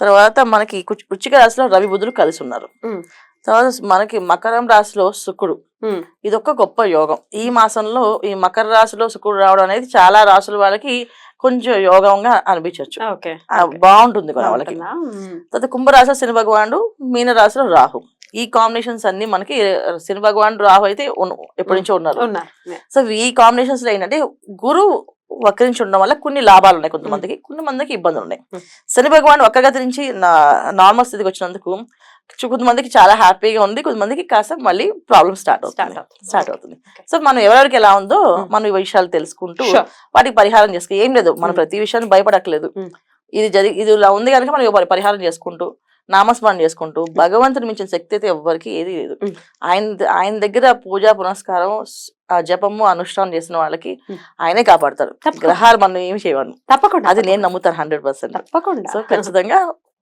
తర్వాత మనకి వృశ్చిక రాశిలో రవి బుధులు కలిసి ఉన్నారు. తర్వాత మనకి మకరం రాశిలో శుక్రుడు. ఒక గొప్ప యోగం. ఈ మాసంలో ఈ మకర రాశిలో శుక్రుడు రావడం అనేది చాలా రాశుల వాళ్ళకి కొంచెం యోగంగా అనిపించవచ్చు బాగుంటుంది కూడా వాళ్ళకి. తర్వాత కుంభరాశిలో శని భగవానుడు మీన రాశిలో రాహు. ఈ కాంబినేషన్స్ అన్ని మనకి శని భగవానుడు రాహు అయితే ఎప్పటి నుంచో ఉన్నారు. ఉన్నారు. సో ఈ కాంబినేషన్స్లో ఏంటంటే గురువు వక్రించి ఉండడం వల్ల కొన్ని లాభాలు ఉన్నాయి కొంతమందికి కొంతమందికి ఇబ్బందులు ఉన్నాయి. శని భగవాన్ వక్రగతి నుంచి నార్మల్ స్థితికి వచ్చినందుకు కొంతమందికి చాలా హ్యాపీగా ఉంది కొంతమందికి కాస్త మళ్ళీ ప్రాబ్లమ్ స్టార్ట్ అవుతుంది స్టార్ట్ అవుతుంది. సో మనం ఎవరెవరికి ఎలా ఉందో. మనం ఈ విషయాలు తెలుసుకుంటూ. వాటికి పరిహారం చేసుకో ఏం లేదు మనం. ప్రతి విషయాన్ని భయపడట్లేదు. ఇది జరిగి ఇది ఇలా ఉంది కనుక మనం పరి- పరిహారం చేసుకుంటూ నామస్మరణ చేసుకుంటూ భగవంతుని మించిన శక్తి అయితే ఎవ్వరికి ఏది లేదు. ఆయన ఆయన దగ్గర పూజా పునస్కారం ఆ జపము అనుష్ఠానం చేసిన వాళ్ళకి. ఆయనే కాపాడతారు. గ్రహాలు మనం ఏమి చేయవను. తప్పకుండా అది నేను నమ్ముతాను హండ్రెడ్ పర్సెంట్. తప్పకుండా. సో ఖచ్చితంగా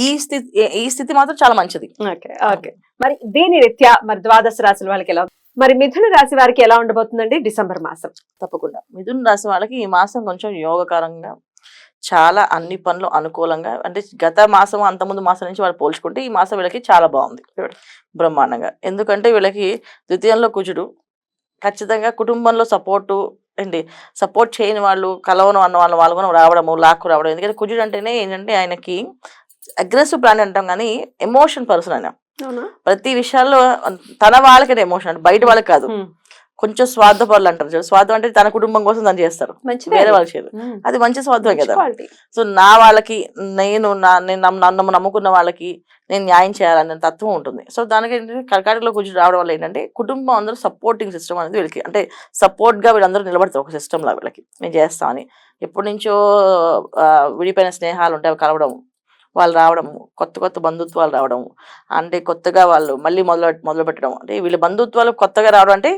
ఈ స్థితి ఈ స్థితి మాత్రం చాలా మంచిది. Okay okay. మరి దీని రీత్యా మరి ద్వాదశ రాశుల వాళ్ళకి ఎలా? మరి మిథున రాశి వారికి ఎలా ఉండబోతుందండి డిసెంబర్ మాసం? తప్పకుండా. మిథున రాశి వాళ్ళకి ఈ మాసం కొంచెం యోగకరంగా చాలా అన్ని పనులు అనుకూలంగా అంటే గత మాసం అంతకుముందు మాసం నుంచి వాళ్ళు పోల్చుకుంటే ఈ మాసం వీళ్ళకి చాలా బాగుంది. బ్రహ్మాండంగా. ఎందుకంటే వీళ్ళకి ద్వితీయంలో కుజుడు ఖచ్చితంగా కుటుంబంలో సపోర్టు ఏంటి సపోర్ట్ చేయని వాళ్ళు కలవను అన్న వాళ్ళు వాళ్ళు కూడా రావడము లాక్కు రావడం ఎందుకంటే కుజుడు అంటేనే ఏంటంటే ఆయనకి అగ్రెసివ్ ప్లాన్ అంటాం కానీ ఎమోషన్ పర్సన్ ఆయన అవునా? ప్రతి విషయాల్లో తన వాళ్ళకి ఎమోషన్ అంటే బయట వాళ్ళకి కాదు. కొంచెం స్వార్థపరులు అంటారు చూడు. స్వార్థం అంటే తన కుటుంబం కోసం తను చేస్తారు. వేరే చేయరు ఉమ్. అది మంచి స్వార్థమే కదా. సో నా వాళ్ళకి నేను నా నేను నన్ను నమ్ముకున్న వాళ్ళకి నేను న్యాయం చేయాలనే తత్వం ఉంటుంది. సో దానికి ఏంటంటే కర్కాటకలో కూర్చొని రావడం వల్ల ఏంటంటే కుటుంబం అందరూ సపోర్టింగ్ సిస్టమ్ అనేది వీళ్ళకి అంటే support గా వీళ్ళందరూ నిలబడతారు ఒక సిస్టమ్ లా వీళ్ళకి. నేను చేస్తామని ఎప్పటి నుంచో విడిపోయిన స్నేహాలు ఉంటాయి కలవడం వాళ్ళు రావడం కొత్త కొత్త బంధుత్వాలు రావడం అంటే కొత్తగా వాళ్ళు మళ్ళీ మొదలు మొదలు పెట్టడం. అంటే వీళ్ళ బంధుత్వాలు కొత్తగా రావడం అంటే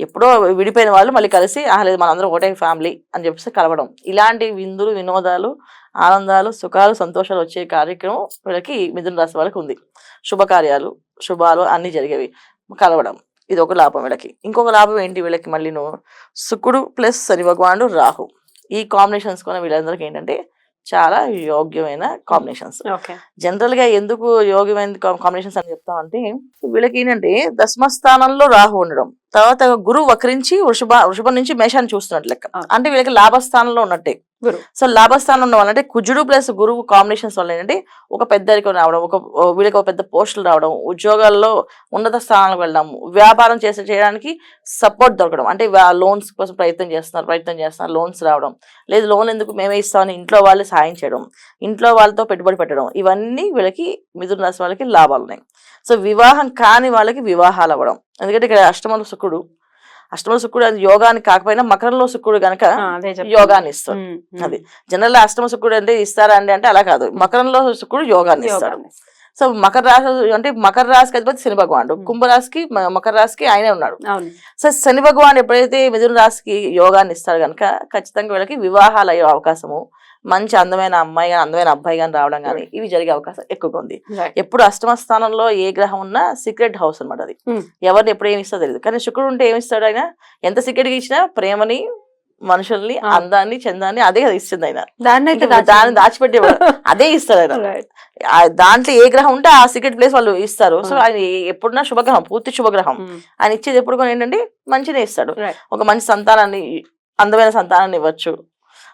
ఎప్పుడో విడిపోయిన వాళ్ళు మళ్ళీ కలిసి "ఆహా, లేదు మనందరం ఒకటే ఫ్యామిలీ అని చెప్పేసి కలవడం. ఇలాంటి విందులు వినోదాలు ఆనందాలు సుఖాలు సంతోషాలు వచ్చే కార్యక్రమం వీళ్ళకి మిథున రాశి వాళ్ళకి ఉంది. శుభకార్యాలు శుభాలు అన్నీ జరిగేవి కలవడం. ఇది ఒక లాభం వీళ్ళకి. ఇంకొక లాభం ఏంటి వీళ్ళకి మళ్ళీ శుకుడు ప్లస్ శని భగవానుడు రాహు. ఈ కాంబినేషన్స్ కూడా వీళ్ళందరికీ ఏంటంటే చాలా యోగ్యమైన కాంబినేషన్స్ జనరల్గా ఎందుకు యోగ్యమైన కాంబినేషన్స్ అని చెప్తాం అంటే వీళ్ళకి ఏంటంటే దశమ స్థానంలో రాహు ఉండడం. తర్వాత గురువు వక్రించి వృషభ వృషభం నుంచి మేషాన్ని చూస్తున్నట్టు లెక్క. అంటే వీళ్ళకి లాభస్థానంలో ఉన్నట్టే. సో లాభస్థానం ఉన్న వాళ్ళంటే కుజుడు ప్లస్ గురువు కాంబినేషన్స్ వల్ల ఏంటంటే ఒక పెద్దరికం రావడం ఒక వీళ్ళకి ఒక పెద్ద పోస్టులు రావడం ఉద్యోగాల్లో ఉన్నత స్థానాలకు వెళ్ళడం వ్యాపారం చేసే చేయడానికి సపోర్ట్ దొరకడం. అంటే లోన్స్ కోసం ప్రయత్నం చేస్తున్నారు ప్రయత్నం చేస్తున్నారు లోన్స్ రావడం. లేదు లోన్ ఎందుకు మేమే ఇస్తామని ఇంట్లో వాళ్ళు సాయం చేయడం ఇంట్లో వాళ్ళతో పెట్టుబడి పెట్టడం ఇవన్నీ వీళ్ళకి మిథున రాశి వాళ్ళకి లాభాలు ఉన్నాయి సో వివాహం కాని వాళ్ళకి వివాహాలు అవ్వడం. ఎందుకంటే ఇక్కడ అష్టమంలో శుక్రుడు అష్టమంలో శుక్రుడు అది యోగానికి కాకపోయినా మకరంలో శుక్రుడు గనక. యోగాన్ని ఇస్తాడు. అది జనరల్ అష్టమ శుక్రుడు అంటే ఇస్తారా అండి అంటే అలా కాదు మకరంలో శుక్రుడు యోగాన్ని ఇస్తాడు యోగాన్ని. సో మకర రాశి అంటే మకర రాశికి అధిపతి శని భగవానుడు. కుంభరాశికి మకర రాశికి ఆయనే ఉన్నాడు సో శని భగవాన్ ఎప్పుడైతే మిథున రాశికి యోగాన్ని ఇస్తాడు కనుక ఖచ్చితంగా వీళ్ళకి వివాహాలు అయ్యే అవకాశము మంచి అందమైన అమ్మాయి కానీ అందమైన అబ్బాయి కానీ రావడం కానీ ఇవి జరిగే అవకాశం ఎక్కువగా ఉంది. ఎప్పుడు అష్టమ స్థానంలో ఏ గ్రహం ఉన్నా సీక్రెట్ హౌస్ అన్నమాట అది. Hmm. ఎవరిని ఎప్పుడు ఏమి ఇస్తా తెలియదు కానీ శుక్రుడు ఉంటే ఏమి ఇస్తాడు ఆయన? ఎంత సీక్రెట్గా ఇచ్చినా ప్రేమని మనుషుల్ని Ah. అందాన్ని చందాన్ని అదే కదా ఇస్తుంది ఆయన. దాన్ని దాచిపెట్టేవాడు. అదే ఇస్తాడు ఆయన. దాంట్లో ఏ గ్రహం ఉంటే ఆ సీక్రెట్ ప్లేస్ వాళ్ళు ఇస్తారు. So Hmm. ఆయన ఎప్పుడున్నా శుభగ్రహం పూర్తి శుభగ్రహం. ఆయన ఇచ్చేది ఎప్పుడు కూడా ఏంటంటే మంచినే ఇస్తాడు. ఒక మంచి సంతానాన్ని అందమైన సంతానాన్ని ఇవ్వచ్చు.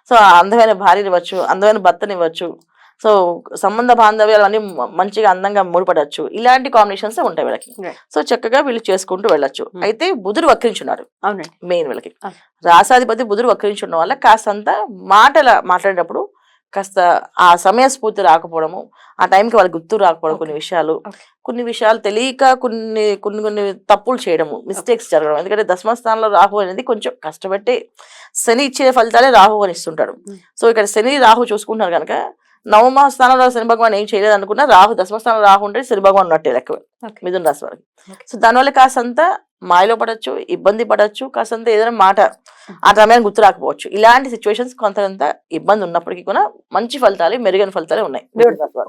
సో అందమైన భార్యని ఇవ్వచ్చు అందమైన భర్తని ఇవ్వచ్చు సో సంబంధ బాంధవ్యాలు అన్ని మంచిగా అందంగా ముడిపడచ్చు. ఇలాంటి కాంబినేషన్స్ ఉంటాయి వీళ్ళకి. సో చక్కగా వీళ్ళు చేసుకుంటూ వెళ్ళొచ్చు. Hmm. అయితే బుధుడు వక్రించున్నాడు. అవునండి. మెయిన్ వీళ్ళకి. రాసాధిపతి బుధుడు వక్రించుండడం వల్ల కాస్తంత మాటల మాట్లాడేటప్పుడు కాస్త ఆ సమయస్ఫూర్తి రాకపోవడము ఆ టైంకి వాళ్ళకి గుర్తు రాకపోవడం కొన్ని విషయాలు. కొన్ని విషయాలు తెలియక కొన్ని కొన్ని కొన్ని తప్పులు చేయడము మిస్టేక్స్ జరగడం ఎందుకంటే దశమ స్థానంలో రాహు అనేది కొంచెం కష్టపట్టి శని ఇచ్చే ఫలితాలే రాహు అని ఇస్తుంటాడు. సో ఇక్కడ శని రాహు చూసుకుంటున్నారు కనుక నవమ స్థానంలో శని భగవాన్ ఏం చేయలేదు అనుకున్నా రాహు దశమ స్థానంలో రాహు ఉంటే శని భగవాన్ ఉన్నట్టే లెక్క. మిథున రాశి వారికి. సో దానివల్ల కాసంత మాయలో పడచ్చు ఇబ్బంది పడచ్చు కాసంత ఏదైనా మాట ఆ సమయానికి గుర్తు రాకపోవచ్చు. ఇలాంటి సిచ్యువేషన్స్ కొంత ఇబ్బంది ఉన్నప్పటికీ కూడా మంచి ఫలితాలు మెరుగైన ఫలితాలే ఉన్నాయి.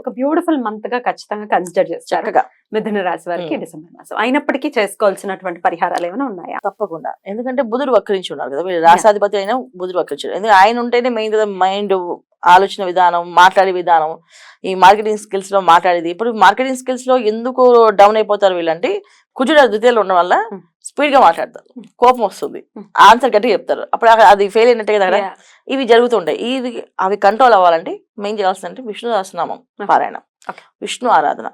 ఒక బ్యూటిఫుల్ మంత్గా ఖచ్చితంగా కన్సిడర్ చేస్తారు. చక్కగా. మిథున రాశి వారికి. డిసెంబర్ మాసం. అయినప్పటికీ చేసుకోవాల్సినటువంటి పరిహారాలు ఏమైనా ఉన్నాయా? తప్పకుండా. ఎందుకంటే బుధుడు వక్రించి ఉన్నారు కదా వీళ్ళు రాసాధిపతి అయినా బుధుడు వక్రించాడు ఎందుకంటే ఆయన ఉంటేనే మెయిన్ కదా మైండ్ ఆలోచన విధానం మాట్లాడే విధానం ఈ మార్కెటింగ్ స్కిల్స్లో మాట్లాడేది ఇప్పుడు మార్కెటింగ్ స్కిల్స్లో ఎందుకు డౌన్ అయిపోతారు వీళ్ళంటే కుజుడు ద్వితీయులు ఉండడం వల్ల Hmm. స్పీడ్గా మాట్లాడతారు. కోపం వస్తుంది. ఆన్సర్ గట్టిగా చెప్తారు అప్పుడు అది ఫెయిల్ అయినట్టే కదా. ఇవి జరుగుతుంటాయి ఇవి అవి కంట్రోల్ అవ్వాలంటే మెయిన్ చేయాల్సిందంటే విష్ణు సహస్రనామం. పారాయణ. విష్ణు ఆరాధన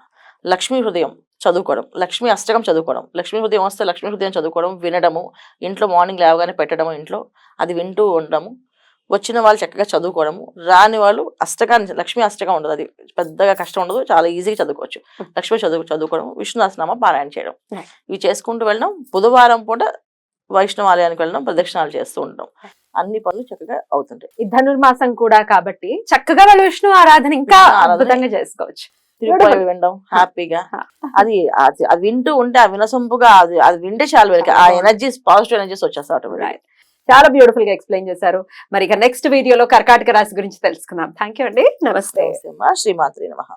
లక్ష్మీ హృదయం చదువుకోవడం లక్ష్మీ అష్టకం చదువుకోవడం లక్ష్మీ హృదయం వస్తే లక్ష్మీ హృదయం చదువుకోవడం వినడము ఇంట్లో మార్నింగ్ లేవగానే పెట్టడము ఇంట్లో అది వింటూ ఉండడము వచ్చిన వాళ్ళు చక్కగా చదువుకోవడము. రాని వాళ్ళు అష్టకాన్ని లక్ష్మీ అష్టకం ఉండదు. అది పెద్దగా కష్టం ఉండదు. చాలా ఈజీగా చదువుకోవచ్చు. లక్ష్మీ చదువు చదువుకోవడం విష్ణు సహస్రనామం పారాయణ చేయడం. ఇవి చేసుకుంటూ వెళ్ళడం. బుధవారం పూట వైష్ణవ ఆలయానికి వెళ్ళడం ప్రదక్షిణాలు చేస్తూ ఉండడం. అన్ని పనులు చక్కగా అవుతుంటాయి. ఈ ధనుర్మాసం కూడా కాబట్టి చక్కగా వాళ్ళు విష్ణు ఆరాధన ఇంకా. అద్భుతంగా చేసుకోవచ్చు. తిరుపతి వినడం హ్యాపీగా. అది అది వింటూ ఉంటే ఆ వినసొంపుగా అది అది వింటే చాలు వీళ్ళకి. ఆ ఎనర్జీస్ పాజిటివ్ ఎనర్జీస్ వచ్చేస్తాయి. చాలా బ్యూటిఫుల్గా ఎక్స్ప్లెయిన్ చేశారు. మరి ఇక నెక్స్ట్ వీడియోలో కర్కాటక రాశి గురించి తెలుసుకుందాం. థ్యాంక్ యూ అండి. నమస్తే. శ్రీమాత్రి నమః.